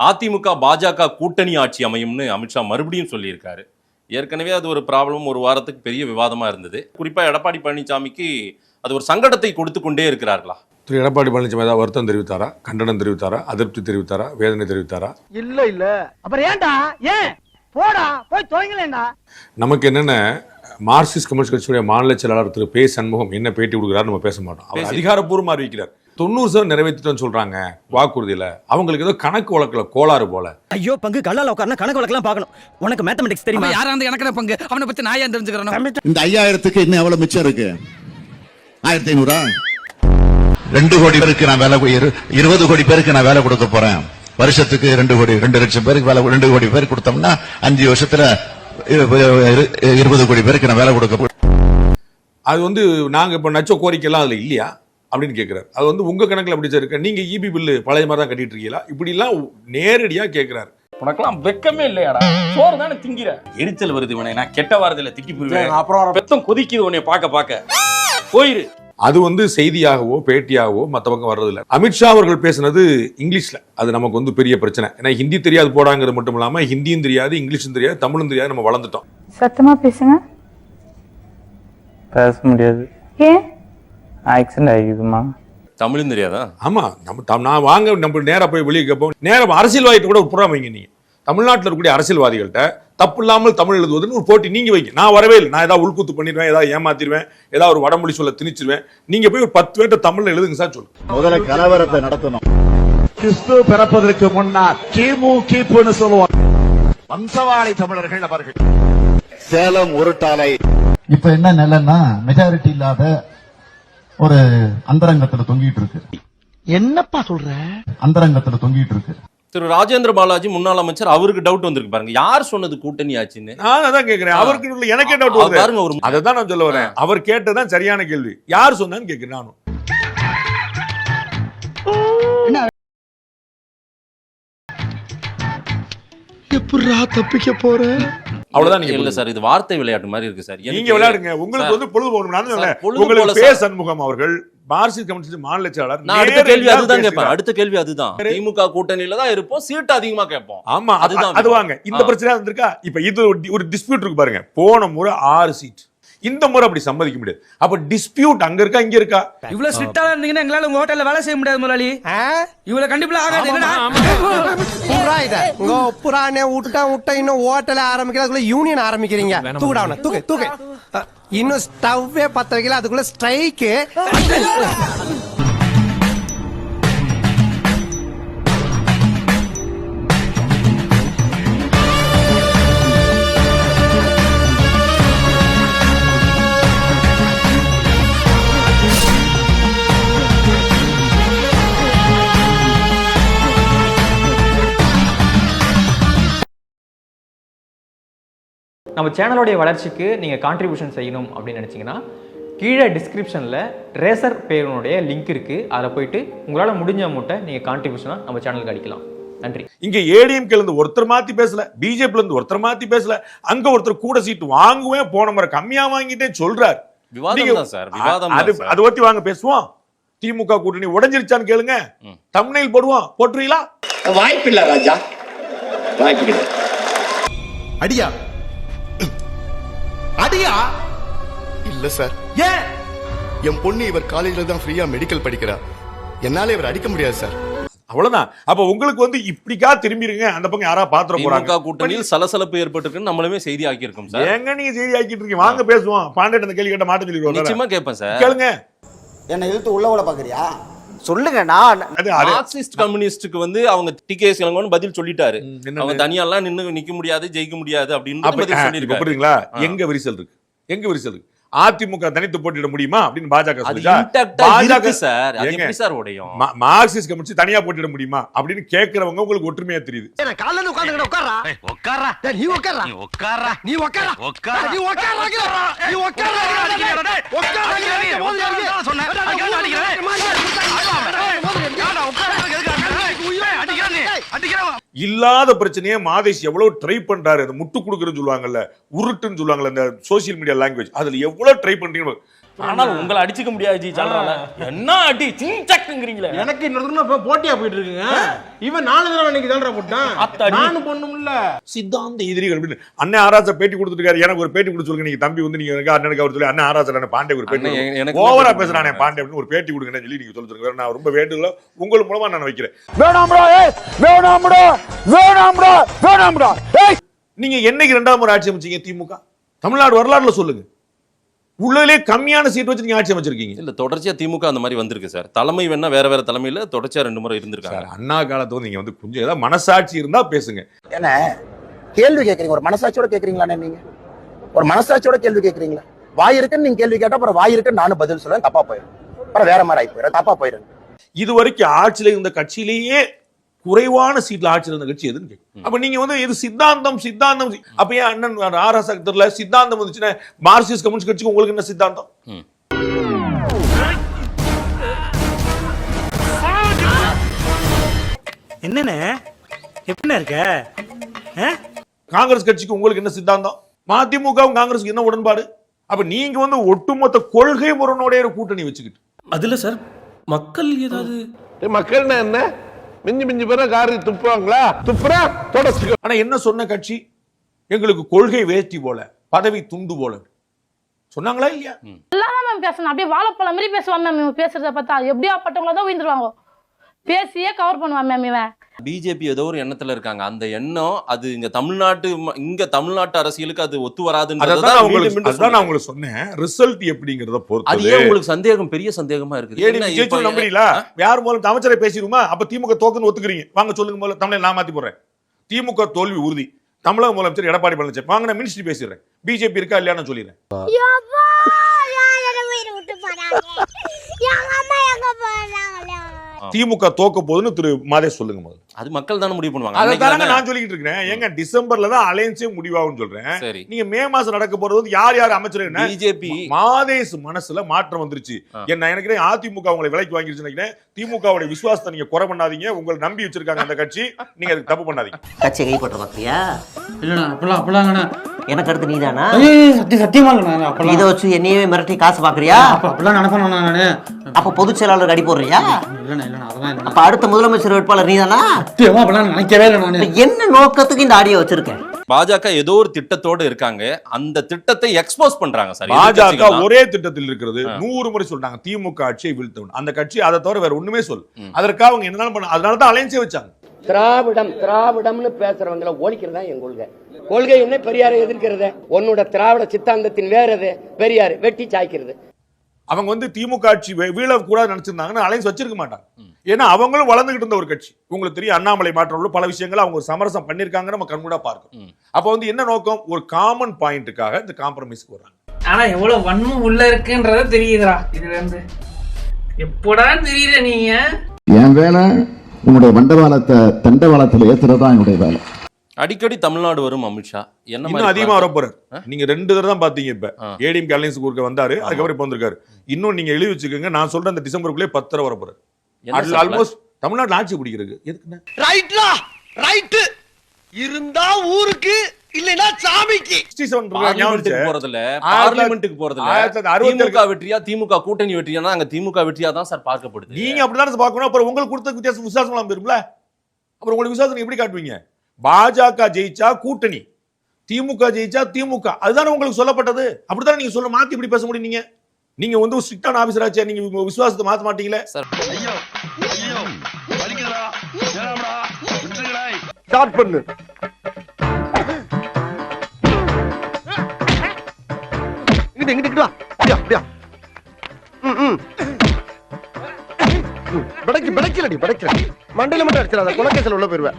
அதிமுக பாஜக கூட்டணி ஆட்சி அமையும்னு அமித்ஷா மறுபடியும் சொல்லியிருக்காரு. ஏற்கனவே அது ஒரு ப்ராப்ளம் ஒரு வாரத்துக்கு பெரிய விவாதமா இருந்தது. குறிப்பா எடப்பாடி பழனிசாமிக்கு அது ஒரு சங்கடத்தை கொடுத்து கொண்டே இருக்கிறார்களா? திரு எடப்பாடி பழனிசாமி ஏதாவது வருத்தம் தெரிவித்தாரா? கண்டனம் தெரிவித்தாரா? அதிருப்தி தெரிவித்தாரா? வேதனை தெரிவித்தாரா? இல்ல இல்ல. அப்புறம் ஏன்டா? ஏன்? போடா. போய் துவங்கலேண்டா நமக்கு என்னென்ன? மார்க்சிஸ்ட் கம்யூனிஸ்ட் கட்சியுடைய மாநில செயலாளர் திரு பே சண்முகம் என்ன பேட்டி கொடுக்குறாரு நம்ம பேச மாட்டோம். அவர் பேசி- அதிகாரப்பூர்வமா அறிவிக்கிறார். தொண்ணூறு சதவீதம் நிறைவேற்றிட்டோம்னு சொல்றாங்க வாக்குறுதியில. அவங்களுக்கு ஏதோ கணக்கு வழக்குல கோளாறு போல. ஐயோ பங்கு கல்லால உட்கார்னா கணக்கு வழக்கெல்லாம் பார்க்கணும். உனக்கு மேத்தமெட்டிக்ஸ் தெரியுமா? யாரா இருந்து எனக்கு பங்கு. அவனை பத்தி நான் ஏன் தெரிஞ்சுக்கிறேன்? இந்த ஐயாயிரத்துக்கு இன்னும் எவ்வளவு மிச்சம் இருக்கு? ஆயிரத்தி ஐநூறா ரெண்டு கோடி பேருக்கு நான் வேலை இரு- இருபது கோடி பேருக்கு நான் வேலை கொடுக்க போறேன். வருஷத்துக்கு ரெண்டு கோடி ரெண்டு லட்சம் பேருக்கு வேலை ரெண்டு கோடி பேருக்கு கொடுத்தோம்னா அஞ்சு வருஷத்துல இரு- இரு- இருபது கோடி பேருக்கு நான் வேலை கொடுக்க அது வந்து நாங்க இப்ப நச்ச கோரிக்கைலாம் அதுல இல்லையா? அப்படின்னு கேட்கிறாரு அது வந்து உங்க கணக்குல அப்படி இருக்க? நீங்க இபி பில்லு பழைய மாதிரி தான் கட்டிட்டு இருக்கீங்களா இப்படி எல்லாம் நேரடியா கேட்கிறாரு உனக்கெல்லாம் வெக்கமே இல்லையாடா? சோறு தானே திங்கிற? எரிச்சல் வருது உனக்கு நான் கெட்ட வாரத்துல திக்கி போயிருவேன் அப்புறம் பெத்தம் கொதிக்குது உன்னை பார்க்க பார்க்க. போயிரு. அது வந்து செய்தியாகவோ பேட்டியாகவோ மற்ற பக்கம் வர்றதில்ல அமித்ஷா அவர்கள் பேசுனது இங்கிலீஷ்ல. அது நமக்கு வந்து பெரிய பிரச்சனை. ஏன்னா ஹிந்தி தெரியாது போடாங்கிறது மட்டும் இல்லாம ஹிந்தியும் தெரியாது இங்கிலீஷும் தெரியாது தமிழும் தெரியாது நம்ம வளர்ந்துட்டோம். சத்தமா பேசுங்க. பேச முடியாது. ஏன்? ஆக்சிடென்ட் ஆகிக்குதுமா தமிழும் தெரியாதா? ஆமா நம்ம நான் வாங்க நம்ம நேரா போய் வெளியே கேட்போம் நேரம் அரசியல்வாதிகிட்ட கூட ஒரு புறம் வைங்க நீங்க. தமிழ்நாட்டில் இருக்கக்கூடிய அரசியல்வாதிகள்கிட்ட தப்பு இல்லாமல் தமிழ் எழுதுவதுன்னு ஒரு போட்டி நீங்க வைங்க. நான் வரவே இல்லை. நான் ஏதாவது உள்குத்து பண்ணிடுவேன் ஏதாவது ஏமாத்திடுவேன் ஏதாவது ஒரு வடமொழி சொல்ல திணிச்சிருவேன். நீங்க போய் ஒரு பத்து பேர்ட்ட தமிழ்ல எழுதுங்க சார் சொல்லு முதல்ல கலவரத்தை நடத்தணும். கிறிஸ்து பிறப்பதற்கு முன்னால் கிமு கிப்புன்னு சொல்லுவாங்க. வம்சவாளி தமிழர்கள் அவர்கள். சேலம் உருட்டாலை இப்ப என்ன நிலைன்னா மெஜாரிட்டி இல்லாத ஒரு அந்தரங்கத்துல தொங்கிட்டு இருக்கு. என்னப்பா சொல்ற? அந்தரங்கத்துல தொங்கிட்டு இருக்கு. திரு ராஜேந்திர பாலாஜி முன்னாள் அமைச்சர் அவருக்கு டவுட் வந்திருக்கு பாருங்க. யார் சொன்னது கூட்டணி ஆச்சுன்னு? நான் அதான் கேட்கிறேன் அவருக்கு உள்ள எனக்கே டவுட் வருது. பாருங்க ஒரு அதை தான் நான் சொல்ல வரேன். அவர் கேட்டதான் சரியான கேள்வி. யார் சொன்னான்னு கேட்கிறேன் நானும். எப்படிரா தப்பிக்க போற? அவ்வளவுதான் நீங்க இல்ல சார் இது வார்த்தை விளையாட்டு மாதிரி இருக்கு சார். நீங்க விளையாடுங்க. உங்களுக்கு வந்து பொழுது போகணும் உங்களுக்கு பே. சண்முகம் அவர்கள் மார்க்சிஸ்ட் கம்யூனிஸ்ட் மாநில செயலாளர் நான் அடுத்த கேள்வி அதுதான் கேட்பேன். அடுத்த கேள்வி அதுதான். திமுக கூட்டணியில தான் இருப்போம் சீட்டு அதிகமா கேட்போம். ஆமா அது அதுதான் அது வாங்க. இந்த. பிரச்சனை வந்திருக்கா இப்ப இது ஒரு டிஸ்பியூட் இருக்கு பாருங்க. போன முறை ஆறு சீட் இந்த முறை அப்படி சம்மதிக்க முடியாது. அப்ப டிஸ்பியூட் அங்க இருக்கா இங்க இருக்கா? இவ்வளவு ஸ்ட்ரிக்டா இருந்தீங்கன்னா எங்களால உங்க ஹோட்டல்ல வேலை செய்ய முடியாது முதலாளி. இவ்வளவு கண்டிப்பா ஆகாது என்னடா? புறா இத. உங்க புறானே விட்டா விட்டா இன்னும் ஹோட்டல ஆரம்பிக்கிறதுக்குள்ள யூனியன் ஆரம்பிக்கிறீங்க. தூக்குடா தூக்கு தூக்கு இன்னும் ஸ்டவ்வே பத்த வைக்கல அதுக்குள்ள ஸ்ட்ரைக்கு நம்ம சேனலோடைய வளர்ச்சிக்கு நீங்கள் கான்ட்ரிபியூஷன் செய்யணும் அப்படின்னு நினச்சிங்கன்னா கீழே டிஸ்கிரிப்ஷனில் ரேசர் பேருனுடைய லிங்க் இருக்குது அதில் போயிட்டு உங்களால் முடிஞ்ச அமௌண்ட்டை நீங்கள் கான்ட்ரிபியூஷனாக நம்ம சேனலுக்கு அடிக்கலாம் நன்றி. இங்க ஏடிஎம்கே இருந்து ஒருத்தர் மாத்தி பேசல பிஜேபி இருந்து ஒருத்தர் மாத்தி பேசல அங்க ஒருத்தர் கூட சீட் வாங்குவேன் போன முறை கம்மியா வாங்கிட்டேன் சொல்றார். விவாதம் நீங்க- தான் சார் விவாதம் அது. அதை பத்தி வாங்க பேசுவோம். திமுக கூட்டணி உடைஞ்சிருச்சான்னு கேளுங்க. தமிழில் போடுவோம். போட்டுறீங்களா? வாய்ப்பில்லை ராஜா. வாய்ப்பு அடியா அடியா? இல்ல சார். ஏன்? என் பொண்ணு இவர் காலேஜ்ல தான் ஃப்ரீயா மெடிக்கல் படிக்கிறா. என்னால இவர் அடிக்க முடியாது சார். அவ்வளவுதான். அப்ப உங்களுக்கு வந்து இப்படிக்கா திரும்பிருங்க. அந்த பக்கம் யாரா பாத்திர போறாங்க? கூட்டணியில் சலசலப்பு ஏற்பட்டிருக்குன்னு நம்மளுமே செய்தி ஆக்கியிருக்கோம் சார். ஏங்க நீங்க செய்தி ஆக்கிட்டு இருக்கீங்க? வாங்க பேசுவோம். பாண்டியன் அந்த கேள்வி கேட்ட மாட்ட சொல்லிடுவாங்க நிச்சயமா கேட்பேன் சார். கேளுங்க. என்ன இழுத்து உள்ள விட பாக்குறியா? சொல்லுங்க நான் மார்க்சிஸ்ட் கம்யூனிஸ்டுக்கு வந்து அவங்க டிகே இளங்கோன்னு பதில் சொல்லிட்டாரு? அவங்க தனியாலாம் நின்னு நிக்க முடியாது ஜெயிக்க முடியாது அப்படின்னு அப்ப பதில் ஆ. எங்க விரிசல் இருக்கு? எங்க விரிசல் இருக்கு? அதிமுக தனித்து போட்டியிட முடியுமா? அப்படின்னு பாஜக இருக்கு சார் சார் உடையும் மார்க்சிஸ்ட் கம்யூனிஸ்ட் தனியா போட்டியிட முடியுமா? அப்படின்னு கேக்குறவங்க உங்களுக்கு ஒற்றுமையா தெரியுது. காலைல இல்லாத பிரச்சனையே மாதேஷ் எவ்வளவு ட்ரை பண்றாரு அந்த முட்டு கொடுக்குறன்னு சொல்லுவாங்கல்ல உருட்டுன்னு சொல்லுவாங்கல்ல இந்த சோசியல் மீடியா லாங்குவேஜ் அதுல எவ்வளவு ட்ரை பண்றீங்க? ஆனால் உங்களை அடிச்சுக்க முடியாது ஜி சொல்றாங்க என்ன அடி சிங்சக்குங்கிறீங்களே எனக்கு இன்னொரு போட்டியா போயிட்டு இருக்குங்க இவன் நாலு தடவை இன்னைக்கு தான்டா போட்டான். நானும் பொண்ணும்ல சித்தாந்த எதிரிகள் அப்படின்னு. அண்ணன் ஆராச பேட்டி கொடுத்துருக்காரு எனக்கு ஒரு பேட்டி கொடுத்து சொல்லுங்க நீங்க தம்பி வந்து நீங்க எனக்கு அண்ணனுக்கு அவர் சொல்லி அண்ணன் ஆராச பாண்டே ஒரு பேட்டி. ஓவரா பேசுறானே பாண்டே அப்படின்னு ஒரு பேட்டி கொடுங்கன்னு சொல்லி நீங்க சொல்லி சொல்லுங்க நான் ரொம்ப வேண்டுதல உங்கள் மூலமா நான் வைக்கிறேன். வேணாம்டா வேணாம்டா வேணாம்டா வேணாம்டா ஏய்! நீங்க என்னைக்கு ரெண்டாவது முறை ஆட்சி அமைச்சீங்க திமுக? தமிழ்நாடு வரலாறுல சொல்லுங்க. உள்ளதிலே கம்மியான சீட் வச்சு நீங்க ஆட்சி அமைச்சிருக்கீங்க. இல்ல தொடர்ச்சியா திமுக அந்த மாதிரி வந்திருக்கு சார். தலைமை வேணா வேற வேற தலைமையில தொடர்ச்சியா ரெண்டு முறை இருந்திருக்காங்க. சார் அண்ணா காலத்துல வந்து நீங்க வந்து கொஞ்சம் ஏதாவது மனசாட்சி இருந்தா பேசுங்க. என்ன? கேள்வி கேக்குறீங்க. ஒரு மனசாட்சியோட கேக்குறீங்களா நீங்க? ஒரு மனசாட்சியோட கேள்வி கேக்குறீங்களா? வாய் இருக்குன்னு நீங்க கேள்வி கேட்டா அப்புறம் வாய் இருக்குன்னு நானும் பதில் சொல்லுவேன் தப்பா போயிடும் அப்புறம் வேற மாதிரி ஆகி போயிடும் தப்பா போயிடும் இது வரைக்கும் ஆட்சியில இருந்த கட்சியிலேயே குறைவான சீட்ல ஆட்சியில் இருந்த கட்சி எதுன்னு கேட்கும். அப்ப நீங்க வந்து இது சித்தாந்தம் சித்தாந்தம். அப்ப ஏன் அண்ணன் ஆர்எஸ் தெரியல சித்தாந்தம் வந்துச்சுன்னா மார்க்சிஸ்ட் கம்யூனிஸ்ட் கட்சிக்கு உங்களுக்கு என்ன சித்தாந்தம்? ம். என்னண்ணே? எப்படிண்ணே இருக்க? காங்கிரஸ் கட்சிக்கு உங்களுக்கு என்ன சித்தாந்தம்? மதிமுகவும் காங்கிரஸுக்கு என்ன உடன்பாடு? அப்ப நீங்க வந்து ஒட்டுமொத்த கொள்கை முரணோடைய ஒரு கூட்டணி வச்சுக்கிட்டு. அதுல சார் மக்கள் ஏதாவது மக்கள் என்ன? மிஞ்சி மிஞ்சி பேர காரி துப்புவாங்களா? துப்புறா தொடச்சுக்க. ஆனா என்ன சொன்ன கட்சி? எங்களுக்கு கொள்கை வேஷ்டி போல பதவி துண்டு போல. சொன்னாங்களா இல்லையா? எல்லாரும் மேம் பேசணும். அப்படியே வாழைப்பழம் மாதிரி பேசுவான் மேம் பேசுறத பார்த்தா. எப்படியா பட்டவங்கள தான் உயிர்ந்துருவாங்க. பேசியே கவர் பண்ணுவான் மேம் இவன். பிஜேபி ஏதோ ஒரு எண்ணத்துல இருக்காங்க. அந்த எண்ணம் அது இங்க தமிழ்நாட்டு இங்க தமிழ்நாட்டு அரசியலுக்கு அது ஒத்து அதான் வராதுன்றதுதான் நான் மீண்டும் உங்களுக்கு சொன்னேன். ரிசல்ட் எப்படிங்கறத அது பொறுத்து ஏன் உங்களுக்கு சந்தேகம்? பெரிய சந்தேகமா இருக்குது நம்புறீங்களா? யார் மூலம் அமைச்சரை பேசிடுமா அப்ப திமுக தோக்குன்னு ஒத்துக்கிறீங்க. வாங்க சொல்லுங்க முதல்ல. தமிழை நான் மாத்தி போடுறேன் திமுக தோல்வி உறுதி. தமிழக முதலமைச்சர் எடப்பாடி பழனிசாமி. வாங்க நான் மினிஸ்ட்ரி பேசிடுறேன். பிஜேபி இருக்கா இல்லையா நான் சொல்லிடுறேன். திமுக தோக்க போகுதுன்னு திரு மாதேஷ் சொல்லுங்க முதல்ல. அது மக்கள் தானே முடிவு பண்ணுவாங்க. அதை தானே- நான் சொல்லிட்டு இருக்கேன் ஏங்க டிசம்பர்ல தான் அலையன்ஸே முடிவாகும்னு சொல்றேன். சரி. நீங்க மே மாசம் நடக்க போறது வந்து யார் யார் அமைச்சர் என்ன? பிஜேபி. மாதேஷ் மனசுல மாற்றம் வந்துருச்சு. என்ன எனக்கு அதிமுக உங்களை விலைக்கு வாங்கிருச்சு நினைக்கிறேன். திமுகவுடைய விசுவாசத்தை நீங்க குறை பண்ணாதீங்க. உங்களை நம்பி வச்சிருக்காங்க அந்த கட்சி. நீங்க அதுக்கு தப்பு பண்ணாதீங்க. கட்சியை கைப்பற்ற பார்க்கறியா? இல்லண்ணா அப்பெல்லாம் அப்பெல்லாங்கண்ணா எனக்கு அடுத்து நீதானா? சத்திய சத்தியமா அப்பெல்லாம் இதை வச்சு என்னையவே மிரட்டி காசு பாக்குறியா அப்ப அப்பெல்லாம் நினைப்பேன் நானு அப்ப பொதுச் செயலாளர் அடி போடுறியா? அப்ப அடுத்த முதலமைச்சர் வேட்பாளர் நீதானா? சத்தியமா நினைக்கவே இல்லை என்ன நோக்கத்துக்கு இந்த ஆடியோ வச்சிருக்கேன் பாஜக ஏதோ ஒரு திட்டத்தோட இருக்காங்க. அந்த திட்டத்தை எக்ஸ்போஸ் பண்றாங்க சார். பாஜக. ஒரே திட்டத்தில் இருக்கிறது. நூறு முறை சொல்றாங்க. திமுக ஆட்சியை வீழ்த்தணும். அந்த கட்சி அதை தவிர வேற ஒண்ணுமே சொல். அதற்காக அவங்க என்னதான் பண்ண அதனால தான் அலையன்ஸே வச்சாங்க. திராவிடம் திராவிடம்னு பேசுறவங்கள ஒழிக்கிறது தான் என் கொள்கை. கொள்கை என்ன? பெரியாரை எதிர்க்கிறது. உன்னோட திராவிட சித்தாந்தத்தின் வேற எது பெரியார் வெட்டி சாய்க்கிறது. அவங்க வந்து திமுக ஆட்சி வீ- வீழக்கூடாது நினைச்சிருந்தாங்கன்னா அலையன்ஸ் வச்சிருக்க மாட்டாங்க. ஏன்னா அவங்களும் வளர்ந்துகிட்டு இருந்த ஒரு கட்சி. உங்களுக்கு தெரியும் அண்ணாமலை மாற்றம் பல விஷயங்களை அவங்க ஒரு சமரசம் பண்ணிருக்காங்க நம்ம கண்கூடா பார்க்கணும். அப்ப வந்து என்ன நோக்கம்? ஒரு காமன் பாயிண்ட்டுக்காக இந்த காம்ப்ரமைஸ்க்கு வர்றாங்க. ஆனா எவ்வளவு வன்மம் உள்ள இருக்குன்றத தெரியுதுடா இதுல இருந்து. எப்படா தெரியல நீங்க. என் வேலை உன்னுடைய மண்டபாலத்தை தண்டவாளத்தில் ஏத்துறது தான் என்னுடைய வேலை. அடிக்கடி தமிழ்நாடு வரும் அமித்ஷா. என்ன அதிகமா plan? வர போறாரு. நீங்க ரெண்டு தடவை தான் பாத்தீங்க இப்ப. ஏடிஎம் அலையன்ஸ் குறுக்க வந்தாரு அதுக்கப்புறம் இப்ப வந்திருக்காரு. இன்னும் நீங்க எழுதி வச்சுக்கோங்க நான் சொல்ற அந்த டிசம்பருக்குள்ளே பத்து தடவை வர போறாரு. என்ன அதுல சார் ஆல்மோஸ்ட் தமிழ்நாட்டுல ஆட்சி பிடிக்கிறது எதுக்குண்ணே? ரைட்லா ரைட்டு இருந்தா ஊருக்கு இல்லைன்னா சாமிக்கு. 67 இருக்கு, ஞாபகம் பார்லிமெண்ட்டுக்கு அறுபத்தி திமுக வெற்றியா திமுக கூட்டணி வெற்றியானா அங்க திமுக வெற்றியா தான் சார் பார்க்கப்படுது. நீங்க அப்படிதான் பார்க்கணும். அப்புறம் உங்களுக்கு கொடுத்த வித்தியாசம் விசுவாசம் அப்புறம் உங்களுக்கு விசுவாசம் எப்படி காட்டுவீங்க? பாஜக ஜெயிச்சா கூட்டணி திமுக ஜெயிச்சா திமுக. அதுதானே உங்களுக்கு சொல்லப்பட்டது? அப்படித்தானே நீங்க சொல்ல மாத்தி இப்படி பேச முடியும் நீங்க? நீங்க வந்து ஸ்ட்ரிக்டான ஆபீசர் ஆச்சே நீங்க விசுவாசத்தை மாத்த மாட்டீங்களே? சார் ஸ்டார்ட் பண்ணு. இங்கிட்டு இங்கிட்டு வா. அப்படியா அப்படியா. ம், ம். ம், பிடைக்கு பிடைக்கலடி மண்டையில மட்டும் அடிச்சிடாத குலக்கேசல் உள்ள போயிருவேன்.